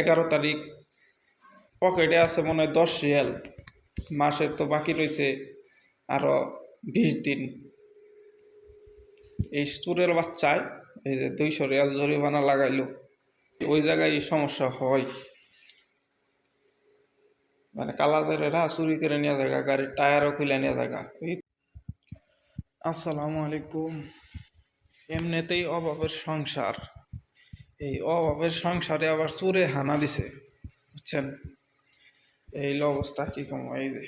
এগারো তারিখ পকেটে আছে মনে হয় দশ রিয়াল। মাসের তো বাকি রয়েছে আরও বিশ দিন। এই চুরের বাচ্চায় এই যে দুইশো রিয়াল জরিমানা লাগাইলো, ওই জায়গায় সমস্যা হয়। মানে কালাজারেরা চুরি করে নিয়ে জায়গা, গাড়ির টায়ারও খুলে নিয়ে জায়গা। আসসালামু আলাইকুম। এমনিতেই অভাবের সংসার। এই অভাবের সংসারে আবার চুরে হানা দিছে, বুঝছেন? এই অবস্থা, কি কম, এই যে,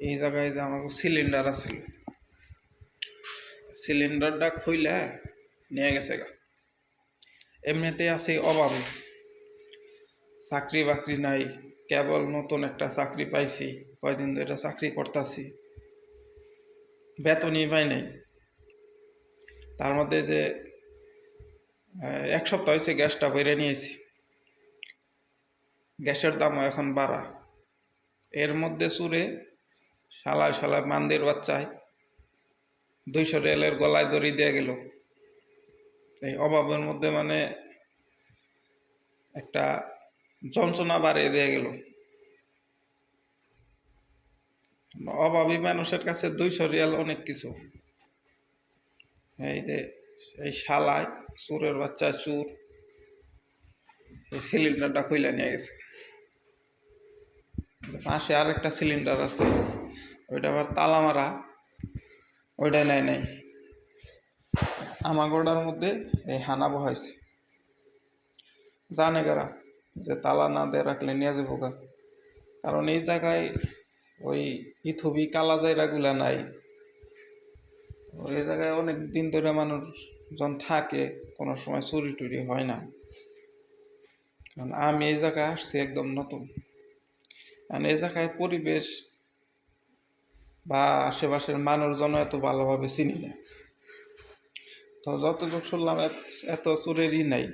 এই জায়গায় যে আমাকে সিলিন্ডার আছে। সিলিন্ডারটা খুইলে নিয়ে গেছে গা। এমনিতেই আছে অভাবে। চাকরি বাকরি নাই, কেবল নতুন একটা চাকরি পাইছি, কয়দিন ধরে চাকরি করতেছি। বেতনই পাই নাই। তার মধ্যে যে এক সপ্তাহ হয়েছে গ্যাসটা বেড়ে নিয়েছি। গ্যাসের দামও এখন বাড়া। এর মধ্যে সুরে শালায় শালায় মান্দির বাচ্চায় দুইশো রেলের গলায় দড়ি দিয়ে গেল। এই অভাবের মধ্যে মানে একটা যন্ত্রণা বাড়িয়ে দিয়ে গেল। অভাবী মানুষের কাছে দুইশো রিয়াল অনেক কিছু। এই যে এই শালায়, চুরের বাচ্চা চুর। সিলিন্ডারটা খুইলে নিয়ে গেছে। পাশে আরেকটা সিলিন্ডার আছে, ওইটা আবার তালা মারা, ওইটা নেয় নাই। আমাগোড়ার মধ্যে এই হানা বহাইছে। জানে কারা যে তালা না দিয়ে রাখলে নিয়ে যাব কারণ এই জায়গায় ওই ইথবি কালা জায়গাগুলা নাই। ওই জায়গায় অনেক দিন ধরে মানুষজন থাকে, কোনো সময় চুরি টুরি হয় না। কারণ আমি এই জায়গায় আসছি একদম নতুন। কারণ এই জায়গায় পরিবেশ বা আশেপাশের মানুষজন এত ভালোভাবে চিনি না। তো যতটুকু শুনলাম, এত- চুরেরই নাই।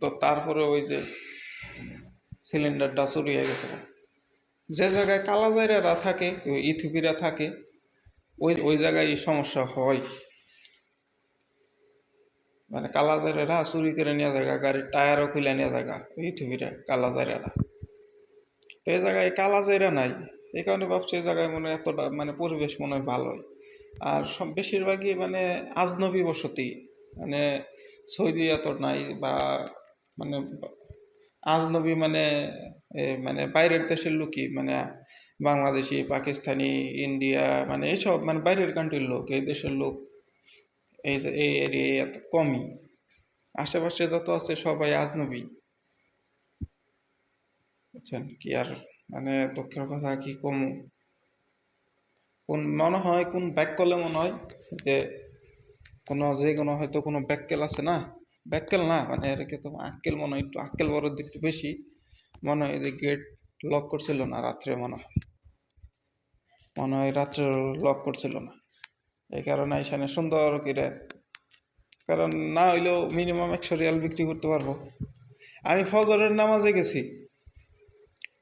তো তারপরে ওই যে সিলিন্ডারটা চুরি হয়ে গেছে। যে জায়গায় কালাজাইরা থাকে ইথুপিরা থাকে ওই ওই জায়গায় সমস্যা হয়। মানে কালাজাইরা চুরি করে নিয়ে জায়গা, গাড়ির টায়ারও খুলে নিয়ে জায়গা ওই ইথুপিরা কালাজাইরা তো এই জায়গায় কালাজাইরা নাই, এই কারণে ভাবছি এই জায়গায় মনে এতটা মানে পরিবেশ মনে হয় ভালোই আর সব, বেশিরভাগই মানে আজনবী বসতি মানে সৌদি এত নাই বা মানে আজনবী মানে মানে বাইরের দেশের লোকই মানে বাংলাদেশি, পাকিস্তানি, ইন্ডিয়া মানে এইসব মানে বাইরের কান্ট্রির লোক, এই দেশের লোক, এই এই এরিয়ায় এত কমই। আশেপাশে যত আছে সবাই আজনবী। বুঝছেন? কি আর মানে দুঃখের কথা কি কম? কোন, মনে হয় কোন ব্যাক কলে মনে হয় যে, কোনো যে কোনো হয়তো কোনো ব্যাককেল আছে না? ব্যাককেল না মানে এটাকে তো আক্কেল মনে হয়, একটু আক্কেল বড় একটু বেশি। মনে হয় যে গেট লক করছিল না রাত্রে মনে হয়। মনে হয় রাত্রে লক করছিল না। এই কারণে এখানে সুন্দর করে। কারণ না হইলেও মিনিমাম একশো রিয়াল বিক্রি করতে পারব। আমি ফজরের নামাজে গেছি।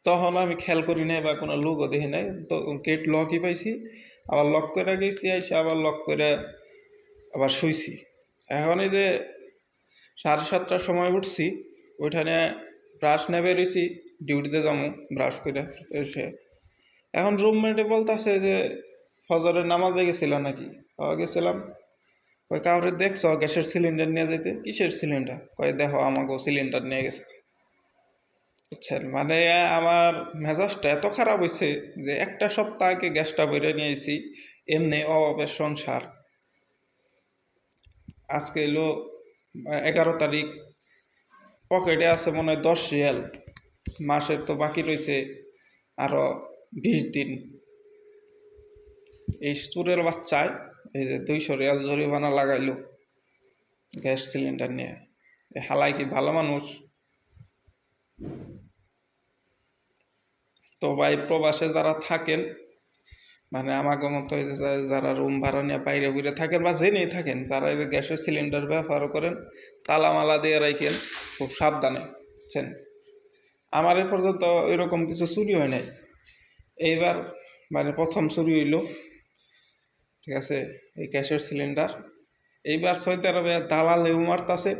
তখন আমি খেয়াল করি নাই বা কোনো লোকও দেখি নাই। তো গেট লকই পাইছি, আবার লক করে গেছি, আইসি আবার লক করে আবার শুইছি। এখন এই যে সাড়ে সাতটার সময় উঠছি ওইখানে ব্রাশ নেবে রয়েছি ডিউটিতে যাব ব্রাশ করে এসে এখন রুমমেটে বলতেছে যে, ফজরের নামাজে গেছিল নাকি? গেছিলাম। ওই কাউরে দেখছ গ্যাসের সিলিন্ডার নিয়ে যেতে কিসের সিলিন্ডার কয়, দেখো আমাকেও সিলিন্ডার নিয়ে গেছে। বুঝছেন মানে আমার মেজাজটা এত খারাপ হয়েছে যে, একটা সপ্তাহ আগে গ্যাসটা বেড়ে নিয়ে এসেছি এমনি অভাবের সংসার। আজকে এলো এগারো তারিখ। পকেটে আছে মনে হয় দশ রিয়াল। মাসের তো বাকি রয়েছে আরও বিশ দিন। এই চুরের বাচ্চায় এই যে দুইশো রিয়াল জরিমানা লাগাইলো গ্যাস সিলিন্ডার নিয়ে। এ হালাই কি ভালো মানুষ? তো ভাই, প্রবাসে যারা থাকেন মানে আমাকে মতো যারা রুম ভাড়া নিয়ে বাইরে বুড়ে থাকেন বা জেনেই থাকেন, যারা এই গ্যাসের সিলিন্ডার ব্যবহার করেন তালা মালা দিয়ে রাখেন খুব সাবধানে। বুঝছেন? আমার এ পর্যন্ত এরকম কিছু চুরি হয় নাই। এইবার মানে প্রথম চুরি হইল। ঠিক আছে, এই গ্যাসের সিলিন্ডার। এইবার সৌদি আরবে দালালেও মারতাছে।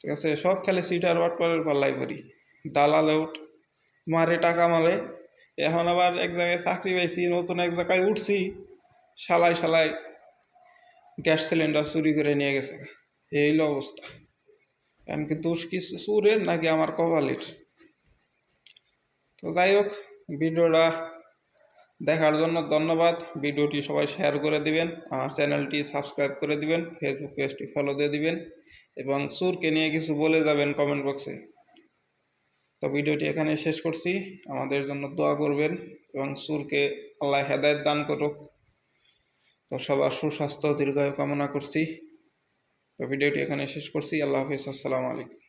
ঠিক আছে, সব খালি সিটার বাটপারের পাল্লাই করি। দালালে উঠ মারে টাকা মারে। এখন আবার এক জায়গায় চাকরি পাইছি, নতুন এক জায়গায় উঠছি। শালাই শালাই গ্যাস সিলিন্ডার চুরি করে নিয়ে গেছে। এই হলো অবস্থা। এমনকি দোষ কি চুরের নাকি আমার কপালের? তো যাই হোক ভিডিওটা দেখার জন্য ধন্যবাদ। ভিডিওটি সবাই শেয়ার করে দিবেন, আমার চ্যানেলটি সাবস্ক্রাইব করে দিবেন ফেসবুক পেজটি ফলো দিয়ে দিবেন এবং সুরকে নিয়ে কিছু বলে যাবেন কমেন্ট বক্সে তো ভিডিওটি এখানে শেষ করছি। আমাদের জন্য দোয়া করবেন এবং সুরকে আল্লাহ হেদায়ত দান করুক। তো সবার সুস্বাস্থ্য, দীর্ঘায়ু কামনা করছি। তো ভিডিওটি এখানে শেষ করছি। আল্লাহ হাফিজ। আসসালামু আলাইকুম।